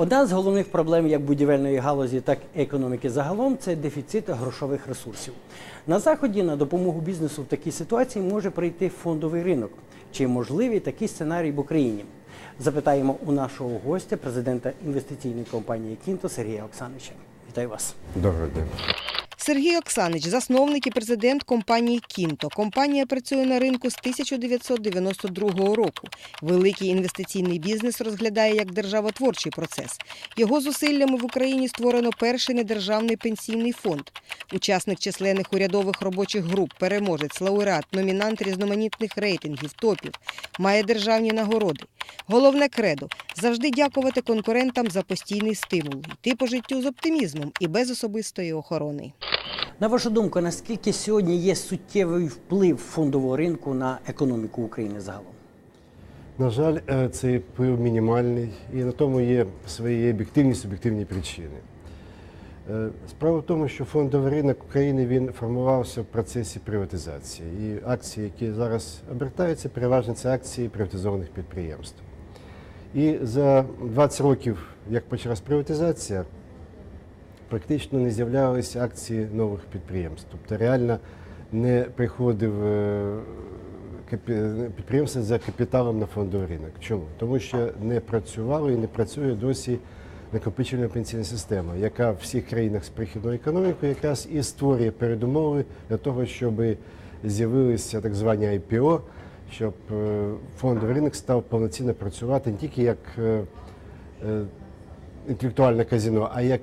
Одна з головних проблем як будівельної галузі, так і економіки загалом це дефіцит грошових ресурсів. На заході на допомогу бізнесу в такій ситуації може прийти фондовий ринок. Чи можливий такий сценарій в Україні? Запитаємо у нашого гостя, президента інвестиційної компанії Кінто Сергія Оксанича. Вітаю вас. Доброго дня. Сергій Оксанич, засновник і президент компанії Кінто. Компанія працює на ринку з 1992 року. Великий інвестиційний бізнес розглядає як державотворчий процес. Його зусиллями в Україні створено перший недержавний пенсійний фонд. Учасник численних урядових робочих груп, переможець, лауреат, номінант різноманітних рейтингів, топів, має державні нагороди. Головне кредо завжди дякувати конкурентам за постійний стимул, йти по життю з оптимізмом і без особистої охорони. На вашу думку, наскільки сьогодні є суттєвий вплив фондового ринку на економіку України загалом? На жаль, е, цей вплив мінімальний і на тому є свої об'єктивні суб'єктивні причини. Е, Справа в тому, що фондовий ринок України він формувався в процесі приватизації. І акції, які зараз обертаються, переважно це акції приватизованих підприємств. І за 20 років, як почалась приватизація, практично не з'являлися акції нових підприємств. Тобто реально не приходив е, підприємство за капіталом на фондовий ринок. Чому? Тому що не працювала і не працює досі накопичувальна пенсійна система, яка в всіх країнах з прихідною економікою якраз і створює передумови для того, щоб з'явилися так звані IPO, щоб е, фондовий ринок став повноцінно працювати не тільки як е, інтелектуальне казино, а як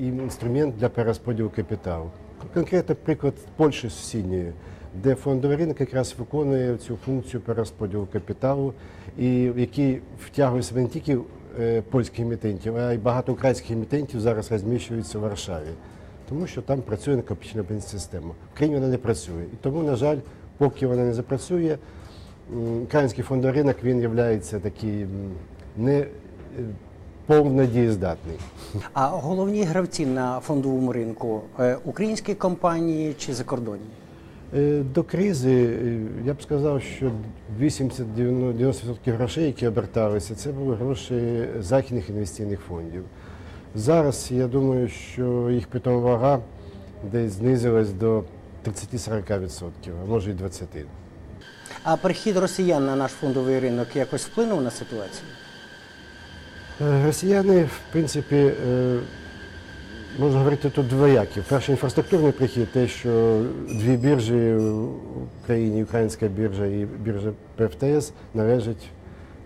інструмент для перерозподілу капіталу. Конкретно приклад Польщі сусідньої, де фондовий ринок якраз виконує цю функцію перерозподілу капіталу, і який втягує себе не тільки е, польських емітентів, а й багато українських емітентів зараз розміщуються в Варшаві, тому що там працює накопичена пенсійна система. В Україні вона не працює. І тому, на жаль, поки вона не запрацює, український фондовий ринок він є такий не е, повно дієздатний. А головні гравці на фондовому ринку е, українські компанії чи закордонні? Е, До кризи е, я б сказав, що 80-90% грошей, які оберталися, це були гроші західних інвестиційних фондів. Зараз я думаю, що їх питома вага десь знизилась до 30-40%, а може і 20%. А прихід росіян на наш фондовий ринок якось вплинув на ситуацію? Е, Росіяни, в принципі, е, можна говорити тут двоякі. Перший інфраструктурний прихід, те, що дві біржі в Україні, українська біржа і біржа ПФТС належать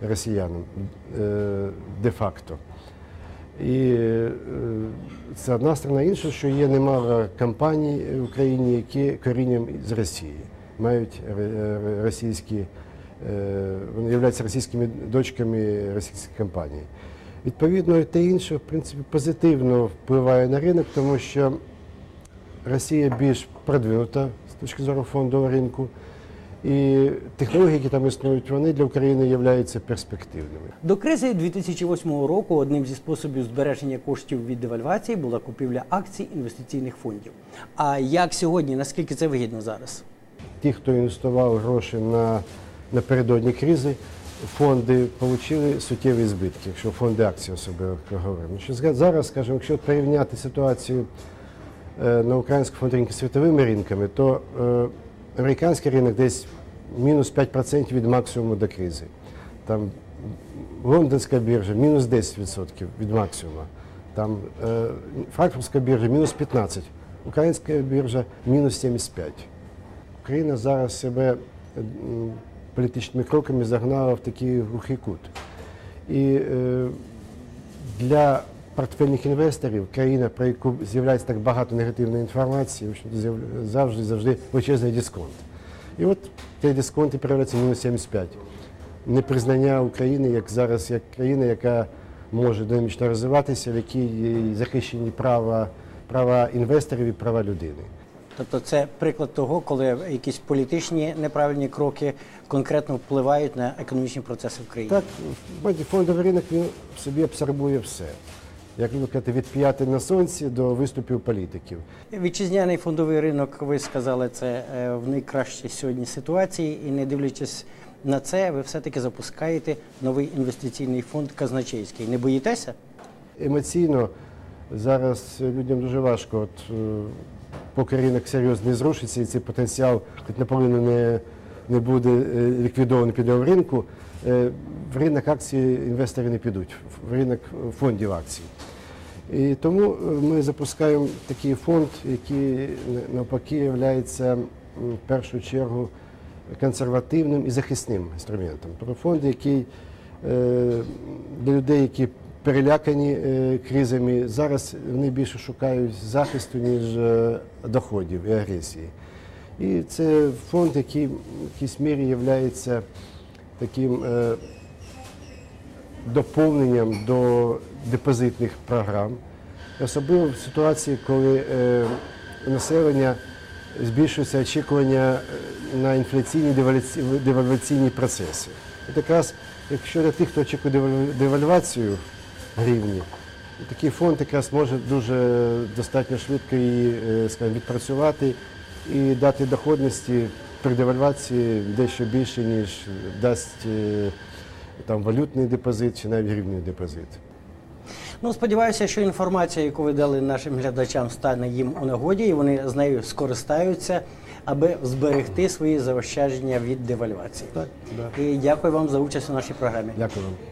росіянам е, де-факто. І це одна сторона, інша, що є немало компаній в Україні, які корінням з Росії, мають російські, вони являються російськими дочками російських компаній. Відповідно, і те інше, в принципі, позитивно впливає на ринок, тому що Росія більш продвинута з точки зору фондового ринку, і технології, які там існують, вони для України являються перспективними. До кризи 2008 року одним зі способів збереження коштів від девальвації була купівля акцій інвестиційних фондів. А як сьогодні, наскільки це вигідно зараз? Ті, хто інвестував гроші на, напередодні кризи, фонди отримали суттєві збитки, якщо фонди акцій особливо говоримо. Що зараз, скажімо, якщо порівняти ситуацію е, на українському ринку з світовими ринками, то е, американський ринок десь мінус 5% від максимуму до кризи. Там лондонська біржа мінус 10% від максимуму. Там е, франкфуртська біржа мінус 15%, українська біржа мінус 75%. Україна зараз себе політичними кроками загнала в такий глухий кут. І е, для портфельних інвесторів країна, про яку з'являється так багато негативної інформації, завжди завжди величезний дисконт. І от цей дисконт і в мінус 75. Непризнання України як зараз як країна, яка може динамічно розвиватися, в якій захищені права, права інвесторів і права людини. Тобто це приклад того, коли якісь політичні неправильні кроки конкретно впливають на економічні процеси в країні. Так, бачите, фондовий ринок він собі абсорбує все. Як люблю казати, від п'яти на сонці до виступів політиків. Вітчизняний фондовий ринок, ви сказали, це е, в найкращій сьогодні ситуації, і не дивлячись на це, ви все-таки запускаєте новий інвестиційний фонд казначейський. Не боїтеся? Емоційно зараз людям дуже важко, от, е, поки ринок серйозно не зрушиться, і цей потенціал хоч наполовину не, не буде е, ліквідований підйом ринку, е, в ринок акцій інвестори не підуть, в ринок фондів акцій. І тому е, ми запускаємо такий фонд, який навпаки є в першу чергу консервативним і захисним інструментом. Тобто фонд, який для людей, які перелякані е, кризами, зараз вони більше шукають захисту, ніж е, доходів і агресії. І це фонд, який в якійсь мірі є таким е, доповненням до депозитних програм, особливо в ситуації, коли населення збільшується очікування на інфляційні девальваційні процеси. От якраз, якщо для тих, хто очікує девальвацію гривні, такий фонд якраз може дуже достатньо швидко її е, скажімо, відпрацювати і дати доходності при девальвації дещо більше, ніж дасть е, там, валютний депозит чи навіть гривний депозит. Ну, сподіваюся, що інформація, яку ви дали нашим глядачам, стане їм у нагоді, і вони з нею скористаються, аби зберегти свої заощадження від девальвації. Так, да. І дякую вам за участь у нашій програмі. Дякую вам.